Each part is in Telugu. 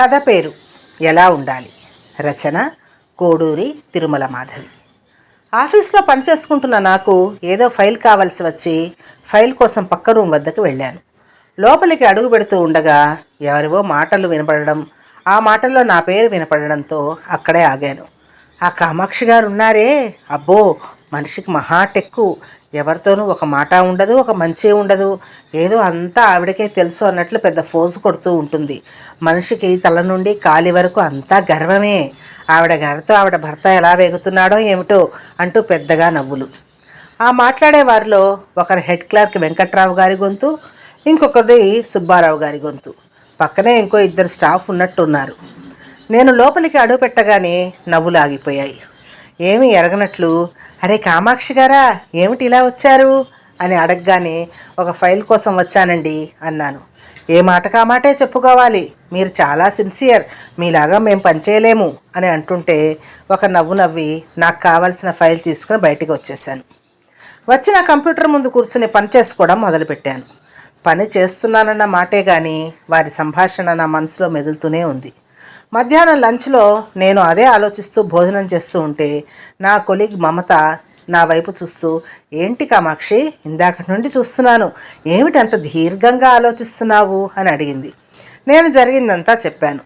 కథ పేరు ఎలా ఉండాలి? రచన కోడూరి తిరుమల మాధవి. ఆఫీస్లో పనిచేసుకుంటున్న నాకు ఏదో ఫైల్ కావాల్సి వచ్చి ఫైల్ కోసం పక్క రూమ్ వద్దకు వెళ్ళాను. లోపలికి అడుగు పెడుతూ ఉండగా ఎవరివో మాటలు వినపడడం ఆ మాటల్లో నా పేరు వినపడడంతో అక్కడే ఆగాను. ఆ కామాక్షి గారు ఉన్నారే? అబ్బో మనిషికి మహా టెక్కు. ఎవరితోనూ ఒక మాట ఉండదు ఒక మంచి ఉండదు. ఏదో అంతా ఆవిడకే తెలుసు అన్నట్లు పెద్ద ఫోజు కొడుతూ ఉంటుంది. మనిషికి తల నుండి కాలి వరకు అంతా గర్వమే. ఆవిడ గారితో ఆవిడ భర్త ఎలా వేగుతున్నాడో ఏమిటో అంటూ పెద్దగా నవ్వులు. ఆ మాట్లాడే వారిలో ఒకరి హెడ్ క్లర్క్ వెంకట్రావు గారి గొంతు ఇంకొకరిది సుబ్బారావు గారి గొంతు. పక్కనే ఇంకో ఇద్దరు స్టాఫ్ ఉన్నట్టున్నారు. నేను లోపలికి అడుగు పెట్టగానే నవ్వులు ఆగిపోయాయి ఏమి ఎరగనట్లు? అరే కామాక్షి గారా ఏమిటి ఇలా వచ్చారు? అని అడగగానే ఒక ఫైల్ కోసం వచ్చానండి అన్నాను. ఏ మాట కామాటే చెప్పుకోవాలి. మీరు చాలా సిన్సియర్. మీలాగా మేము పనిచేయలేము అని అంటుంటే ఒక నవ్వు నవ్వి నాకు కావాల్సిన ఫైల్ తీసుకుని బయటికి వచ్చేసాను వచ్చి నా కంప్యూటర్ ముందు కూర్చుని పని చేసుకోవడం మొదలుపెట్టాను. పని చేస్తున్నానన్న మాటే కానీ వారి సంభాషణ నా మనసులో మెదులుతూనే ఉంది. మధ్యాహ్నం లంచ్లో నేను అదే ఆలోచిస్తూ భోజనం చేస్తూ ఉంటే నా కొలీగ్ మమత నా వైపు చూస్తూ ఏంటి కామాక్షి? ఇందాక నుండి చూస్తున్నాను. ఏమిటంత దీర్ఘంగా ఆలోచిస్తున్నావు? అని అడిగింది. నేను జరిగిందంతా చెప్పాను.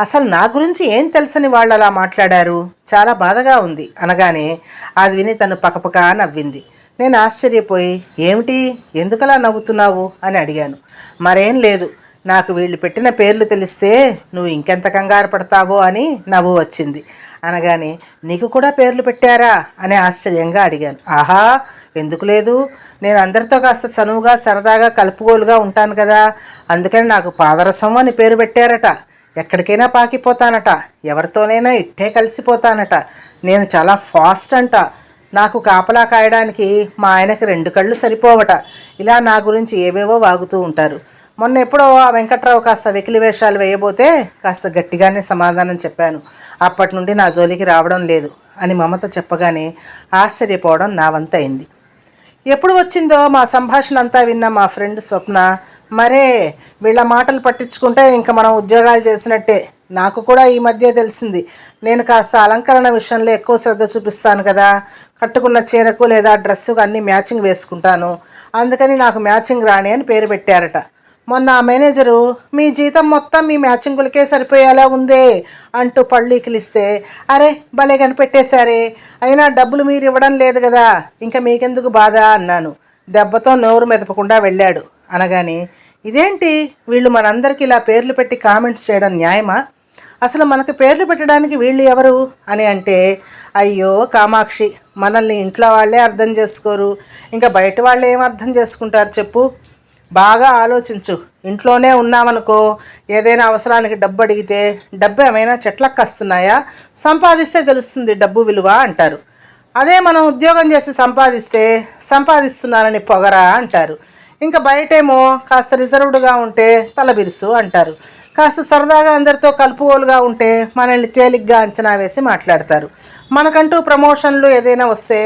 అసలు నా గురించి ఏం తెలుసని వాళ్ళు అలా మాట్లాడారు? చాలా బాధగా ఉంది. అనగానే అది విని తను పకపక నవ్వింది. నేను ఆశ్చర్యపోయి ఏమిటి? ఎందుకలా నవ్వుతున్నావు? అని అడిగాను. మరేం లేదు. నాకు వీళ్ళు పెట్టిన పేర్లు తెలిస్తే నువ్వు ఇంకెంత కంగారు పడతావో అని నవ్వు వచ్చింది. అనగానే నీకు కూడా పేర్లు పెట్టారా? అని ఆశ్చర్యంగా అడిగాను. ఆహా ఎందుకు లేదు? నేను అందరితో కాస్త చనువుగా సరదాగా కలుపుగోలుగా ఉంటాను కదా. అందుకని నాకు పాదరసం అని పేరు పెట్టారట. ఎక్కడికైనా పాకిపోతానట. ఎవరితోనైనా ఇట్టే కలిసిపోతానట. నేను చాలా ఫాస్ట్ అంట. నాకు కాపలా కాయడానికి మా ఆయనకి రెండు కళ్ళు సరిపోవట. ఇలా నా గురించి ఏవేవో వాగుతూ ఉంటారు. మొన్న ఎప్పుడో ఆ వెంకట్రావు కాస్త వెకిలి వేషాలు వేయబోతే కాస్త గట్టిగానే సమాధానం చెప్పాను. అప్పటి నుండి నా జోలికి రావడం లేదు అని మమత చెప్పగానే ఆశ్చర్యపోవడం నా వంతైంది ఎప్పుడు వచ్చిందో మా సంభాషణ అంతా విన్న మా ఫ్రెండ్ స్వప్న మరే వీళ్ళ మాటలు పట్టించుకుంటే ఇంకా మనం ఉద్యోగాలు చేసినట్టే. నాకు కూడా ఈ మధ్య తెలిసింది. నేను కాస్త అలంకరణ విషయంలో ఎక్కువ శ్రద్ధ చూపిస్తాను కదా. కట్టుకున్న చీరకు లేదా డ్రెస్సుకు అన్ని మ్యాచింగ్ వేసుకుంటాను. అందుకని నాకు మ్యాచింగ్ రాణి అని పేరు పెట్టారట. మొన్న ఆ మేనేజరు మీ జీతం మొత్తం మీ మ్యాచింగులకే సరిపోయేలా ఉందే అంటూ పళ్ళీకిలిస్తే అరే భలే కనిపెట్టేశారే. అయినా డబ్బులు మీరు ఇవ్వడం లేదు కదా. ఇంకా మీకెందుకు బాధ? అన్నాను. దెబ్బతో నోరు మెదపకుండా వెళ్ళాడు. అనగానే ఇదేంటి? వీళ్ళు మనందరికీ ఇలా పేర్లు పెట్టి కామెంట్స్ చేయడం న్యాయమా? అసలు మనకు పేర్లు పెట్టడానికి వీళ్ళు ఎవరు? అని అంటే అయ్యో కామాక్షి మనల్ని ఇంట్లో వాళ్ళే అర్థం చేసుకోరు. ఇంకా బయట వాళ్ళు ఏం అర్థం చేసుకుంటారు చెప్పు. బాగా ఆలోచించు. ఇంట్లోనే ఉన్నామనుకో ఏదైనా అవసరానికి డబ్బు అడిగితే డబ్బు ఏమైనా చెట్లకు వస్తున్నాయా సంపాదిస్తే తెలుస్తుంది డబ్బు విలువ అంటారు. అదే మనం ఉద్యోగం చేసి సంపాదిస్తే సంపాదిస్తున్నానని పొగరా అంటారు. ఇంకా బయటేమో కాస్త రిజర్వ్డ్గా ఉంటే తలబిరుసు అంటారు. కాస్త సరదాగా అందరితో కలుపుగోలుగా ఉంటే మనల్ని తేలిగ్గా అంచనా వేసి మాట్లాడతారు. మనకంటూ ప్రమోషన్లు ఏదైనా వస్తే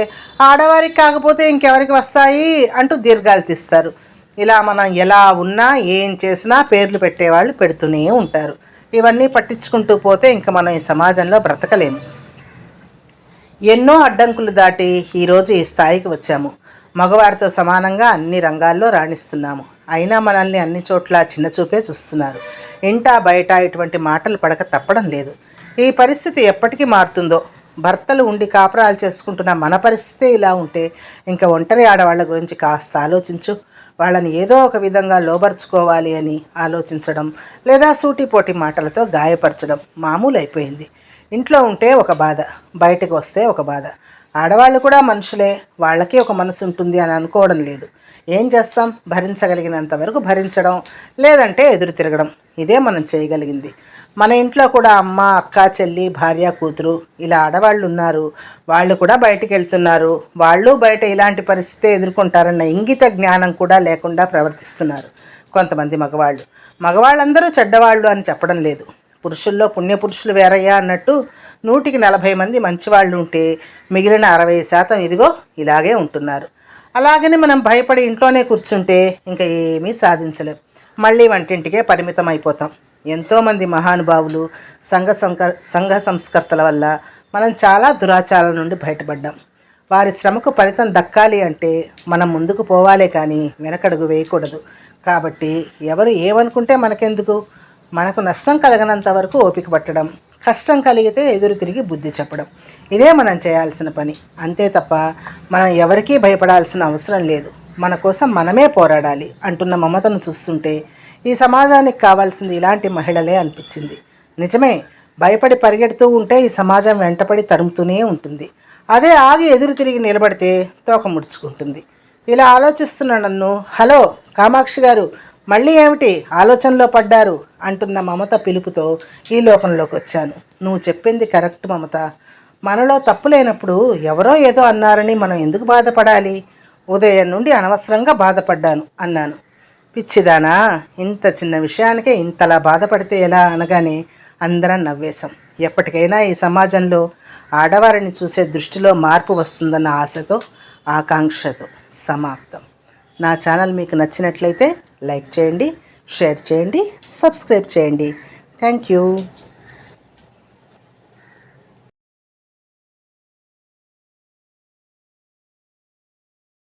ఆడవారికి కాకపోతే ఇంకెవరికి వస్తాయి అంటూ దీర్ఘాలు తీస్తారు. ఇలా మనం ఎలా ఉన్నా ఏం చేసినా పేర్లు పెట్టేవాళ్ళు పెడుతూనే ఉంటారు. ఇవన్నీ పట్టించుకుంటూ పోతే ఇంకా మనం ఈ సమాజంలో బ్రతకలేము. ఎన్నో అడ్డంకులు దాటి ఈరోజు ఈ స్థాయికి వచ్చాము. మగవారితో సమానంగా అన్ని రంగాల్లో రాణిస్తున్నాము. అయినా మనల్ని అన్ని చోట్ల చిన్నచూపే చూస్తున్నారు. ఇంటా బయట ఇటువంటి మాటలు పడక తప్పడం లేదు. ఈ పరిస్థితి ఎప్పటికీ మారుతుందో భర్తలు ఉండి కాపురాలు చేసుకుంటున్న మన పరిస్థితి ఇలా ఉంటే ఇంకా ఒంటరి ఆడవాళ్ళ గురించి కాస్త ఆలోచించు. వాళ్ళని ఏదో ఒక విధంగా లోబర్చుకోవాలి అని ఆలోచించడం లేదా సూటిపోటి మాటలతో గాయపరచడం మామూలు అయిపోయింది ఇంట్లో ఉంటే ఒక బాధ బయటకు వస్తే ఒక బాధ. ఆడవాళ్ళు కూడా మనుషులే వాళ్ళకి ఒక మనసు ఉంటుంది అని అనుకోవడం లేదు. ఏం చేస్తాం? భరించగలిగినంత వరకు భరించడం లేదంటే ఎదురు తిరగడం. ఇదే మనం చేయగలిగింది. మన ఇంట్లో కూడా అమ్మ అక్క చెల్లి భార్య కూతురు ఇలా ఆడవాళ్ళు ఉన్నారు వాళ్ళు కూడా బయటికి వెళ్తున్నారు వాళ్ళు బయట ఇలాంటి పరిస్థితి ఎదుర్కొంటారన్న ఇంగిత జ్ఞానం కూడా లేకుండా ప్రవర్తిస్తున్నారు కొంతమంది మగవాళ్ళు. మగవాళ్ళందరూ చెడ్డవాళ్ళు అని చెప్పడం లేదు. పురుషుల్లో పుణ్యపురుషులు వేరయ్యా అన్నట్టు నూటికి నలభై మంది మంచివాళ్ళు ఉంటే మిగిలిన అరవై శాతం ఇదిగో ఇలాగే ఉంటున్నారు. అలాగని మనం భయపడి ఇంట్లోనే కూర్చుంటే ఇంకా ఏమీ సాధించలేం. మళ్ళీ వంటింటికే పరిమితం అయిపోతాం ఎంతోమంది మహానుభావులు సంఘ సంక సంఘ సంస్కర్తల వల్ల మనం చాలా దురాచారాల నుండి బయటపడ్డాం. వారి శ్రమకు ఫలితం దక్కాలి అంటే మనం ముందుకు పోవాలే కానీ వెనకడుగు వేయకూడదు. కాబట్టి ఎవరు ఏమనుకుంటే మనకెందుకు? మనకు నష్టం కలగనంత వరకు ఓపిక పట్టడం కష్టం కలిగితే ఎదురు తిరిగి బుద్ధి చెప్పడం. ఇదే మనం చేయాల్సిన పని. అంతే తప్ప మనం ఎవరికీ భయపడాల్సిన అవసరం లేదు. మన కోసం మనమే పోరాడాలి అంటున్న మమతను చూస్తుంటే ఈ సమాజానికి కావాల్సింది ఇలాంటి మహిళలే అనిపించింది. నిజమే భయపడి పరిగెడుతూ ఉంటే ఈ సమాజం వెంటపడి తరుముతూనే ఉంటుంది. అదే ఆగి ఎదురు తిరిగి నిలబడితే తోక ముడుచుకుంటుంది. ఇలా ఆలోచిస్తున్న నన్ను హలో కామాక్షి గారు మళ్ళీ ఏమిటి ఆలోచనలో పడ్డారు? అంటున్న మమత పిలుపుతో ఈ లోకంలోకి వచ్చాను. నువ్వు చెప్పింది కరెక్ట్ మమత. మనలో తప్పు లేనప్పుడు ఎవరో ఏదో అన్నారని మనం ఎందుకు బాధపడాలి? ఉదయం నుండి అనవసరంగా బాధపడ్డాను అన్నాను. పిచ్చిదానా ఇంత చిన్న విషయానికే ఇంతలా బాధపడితే ఎలా అనగానే అందరం నవ్వేశాం. ఎప్పటికైనా ఈ సమాజంలో ఆడవారిని చూసే దృష్టిలో మార్పు వస్తుందన్న ఆశతో ఆకాంక్షతో సమాప్తం. నా ఛానల్ మీకు నచ్చినట్లయితే లైక్ చేయండి షేర్ చేయండి సబ్స్క్రైబ్ చేయండి. Thank you.